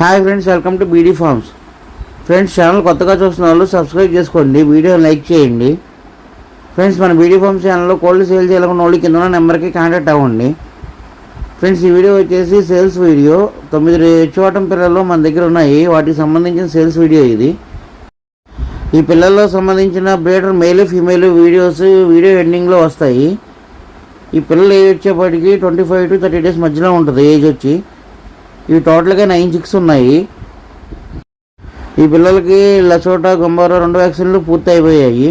Hi friends welcome to BD farms friends channel కొత్తగా చూస్తున్న వాళ్ళు సబ్స్క్రైబ్ చేసుకోండి వీడియో లైక్ చేయండి. ఫ్రెండ్స్ మన బీడీ ఫార్మ్స్ ఛానల్లో కోల్డ్ సేల్ చేయాలనుకున్న వాళ్ళు కింద నెంబర్కి కాంటాక్ట్ అవ్వండి. ఫ్రెండ్స్ ఈ వీడియో వచ్చేసి సేల్స్ వీడియో తొమ్మిది చోటం పిల్లలు మన దగ్గర ఉన్నాయి. వాటికి సంబంధించిన సేల్స్ వీడియో ఇది. ఈ పిల్లల్లో సంబంధించిన breeder male female videos video ఎండింగ్లో వస్తాయి. ఈ పిల్లలు ఏజ్ వచ్చేప్పటికి twenty five to thirty days మధ్యలో ఉంటుంది ఏజ్ వచ్చి. ఇవి టోటల్గా నైన్ చిక్స్ ఉన్నాయి. ఈ పిల్లలకి లసోటా గుంబారో రెండు వ్యాక్సిన్లు పూర్తి అయిపోయాయి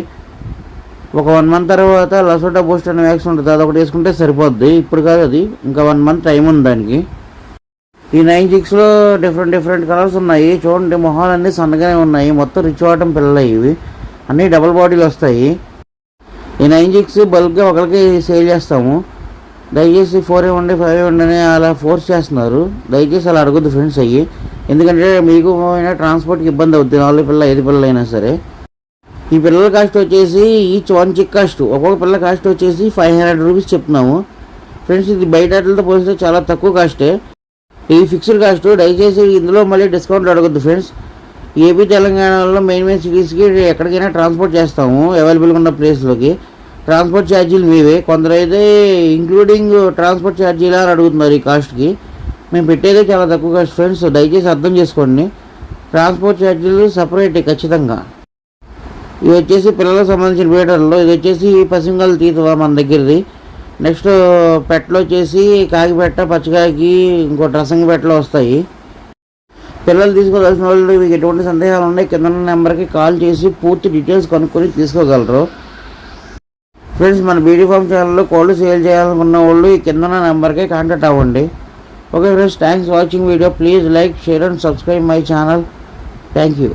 ఒక వన్ మంత్ తర్వాత లసోటా బూస్ట్ అనే వ్యాక్సిన్ ఉంటుంది. అది ఒకటి వేసుకుంటే సరిపోద్ది. ఇప్పుడు కాదు అది. ఇంకా వన్ మంత్ టైం ఉంది దానికి. ఈ నైన్ సిక్స్లో డిఫరెంట్ డిఫరెంట్ కలర్స్ ఉన్నాయి. చూడండి మొహాలు అన్నీ సన్నగానే ఉన్నాయి. మొత్తం రిచ్ అవటం పిల్లలు ఇవి. అన్నీ డబుల్ బాడీలు వస్తాయి. ఈ నైన్ సిక్స్ బల్క్గా ఒకరికి సేల్ చేస్తాము. దయచేసి ఫోర్ ఇవ్వండి ఫైవ్ ఇవ్వండి అని అలా ఫోర్స్ చేస్తున్నారు. దయచేసి అలా అడగద్దు ఫ్రెండ్స్ అయ్యి. ఎందుకంటే మీకు అయినా ట్రాన్స్పోర్ట్కి ఇబ్బంది అవుతుంది నాలుగు పిల్ల ఐదు పిల్లలు అయినా సరే. ఈ పిల్లల కాస్ట్ వచ్చేసి ఈచ్ వన్ చిక్ కాస్ట్ ఒక్కొక్క పిల్ల కాస్ట్ వచ్చేసి ఫైవ్ హండ్రెడ్ రూపీస్ చెప్తున్నాము. ఫ్రెండ్స్ ఇది బయట ఆటలతో పోలిస్తే చాలా తక్కువ కాస్టే ఇది ఫిక్స్డ్ కాస్ట్ దయచేసి ఇందులో మళ్ళీ డిస్కౌంట్ అడగద్దు ఫ్రెండ్స్ ఏపీ తెలంగాణలో మెయిన్ మెయిన్ సిటీస్కి ఎక్కడికైనా ట్రాన్స్పోర్ట్ చేస్తాము అవైలబుల్గా ఉన్న ప్లేస్లోకి ట్రాన్స్పోర్ట్ ఛార్జీలు మీవే. కొందరైతే ఇంక్లూడింగ్ ట్రాన్స్పోర్ట్ ఛార్జీలు అని అడుగుతున్నారు ఈ కాస్ట్కి. మేము పెట్టేదే చాలా తక్కువ కాస్ట్ ఫ్రెండ్స్. దయచేసి అర్థం చేసుకోండి. ట్రాన్స్పోర్ట్ ఛార్జీలు సపరేటే ఖచ్చితంగా. ఇవి వచ్చేసి పిల్లలకు సంబంధించిన బీటర్లో ఇది వచ్చేసి పసింగల్ తీతవా మన దగ్గరది. నెక్స్ట్ పెట్టలో వచ్చేసి కాకిపెట్ట పచ్చకాయకి ఇంకో రసంగి పెట్టలు వస్తాయి. పిల్లలు తీసుకోవాల్సిన వాళ్ళు మీకు ఎటువంటి సందేహాలు ఉన్నాయి కింద నెంబర్కి కాల్ చేసి పూర్తి డీటెయిల్స్ కనుక్కొని తీసుకోగలరు. ఫ్రెండ్స్ మన బీడీ ఫామ్ ఛానల్లో కోళ్ళు సేల్ చేయాలనుకున్న వాళ్ళు ఈ కింద ఉన్న నెంబర్కి కాంటాక్ట్ అవ్వండి. Okay friends thanks watching video please like share and subscribe my channel thank you